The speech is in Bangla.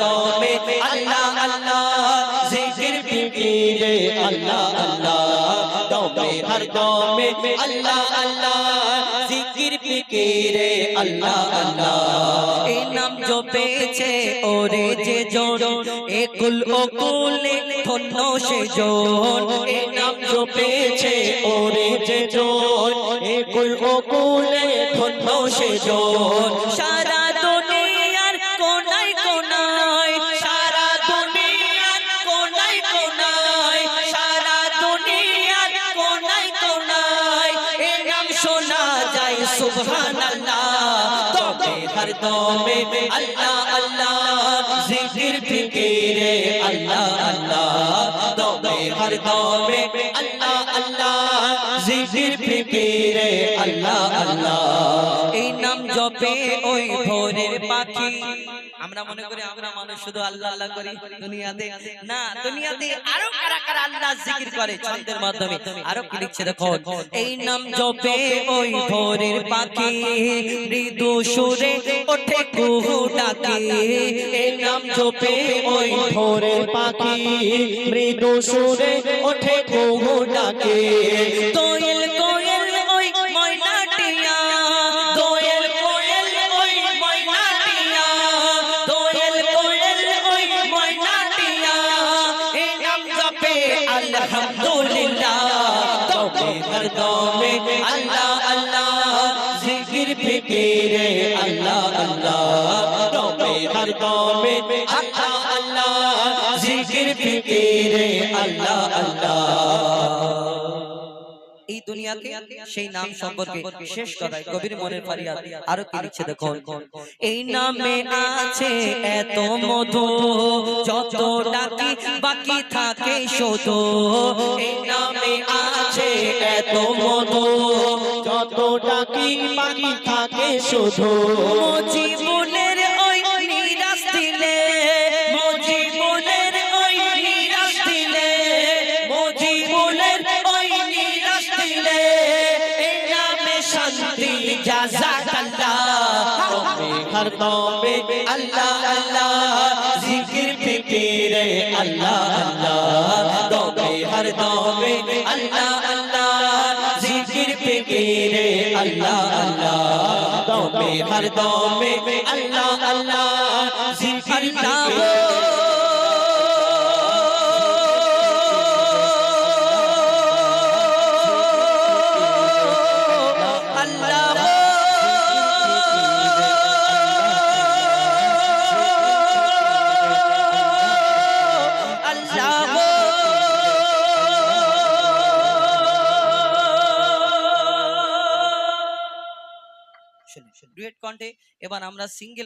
দমে আল্লাহ আল্লাহ। জিকির ফিকিরে আল্লাহ আল্লাহ। দমে আল্লাহ আল্লাহ। জিকির ফিকিরে আল্লাহ আল্লাহ। এই নাম জপেছে ওরে যে জন। একুল ওকুলে ধন্য সে জন। এই নাম জপেছে ওরে যে জন। একুল ওকুলে ধন্য সে জন। সারা যায় সুবহানাল্লাহ। তবে হর দমে আল্লাহ আল্লাহ। জিকির, ফিকিরে, আল্লাহ আল্লাহ। তবে হর দমে আল্লাহ আল্লাহ। জিকির, ফিকিরে, আল্লাহ আল্লাহ। জপে ওই ভোরের পাখি। আমরা মনে করি আমরা মানুষ শুধু আল্লাহ আল্লাহ করি। দুনিয়াতে না দুনিয়াতে আরও কারা কারা আল্লাহ জিকির করে ছন্দের মাধ্যমে। আরও কি লিখছে দেখো? এই নাম জপে ওই ভোরের পাখি। মৃদু সুরে ওঠে কুহু ডাকে। এই নাম জপে ওই ভোরের পাখি। মৃদু সুরে ওঠে কুহু ডাকে। কোয়েল আলহামদুলিল্লাহ, তবে হর দমে আল্লাহ আল্লাহ, জিকির, ফিকিরে, আল্লাহ আল্লাহ, তবে হর দমে আল্লাহ আল্লাহ, জিকির, ফিকিরে, আল্লাহ আল্লাহ। দুনিয়াতে সেই নাম সম্পর্কে শেষ কথায় কবির মনের ফারিয়াদ আরও কি লিখছে দেখুন। এই নামে আছে এত মধু যত ডাকি বাকি থাকে শুধু এই নামে আছে এত মধু যত ডাকি বাকি থাকে শুধু। জীবনের তবে হর দমে আল্লাহ আল্লাহ জিকির ফিকিরে আল্লাহ আল্লাহ তবে হর দমে আল্লাহ আল্লাহ জিকির ফিকিরে আল্লাহ আল্লাহ তবে হর দমে আল্লাহ আল্লাহ জিকির ফিকিরে আল্লাহ ডুয়েট কণ্ঠে এবার আমরা সিঙ্গেল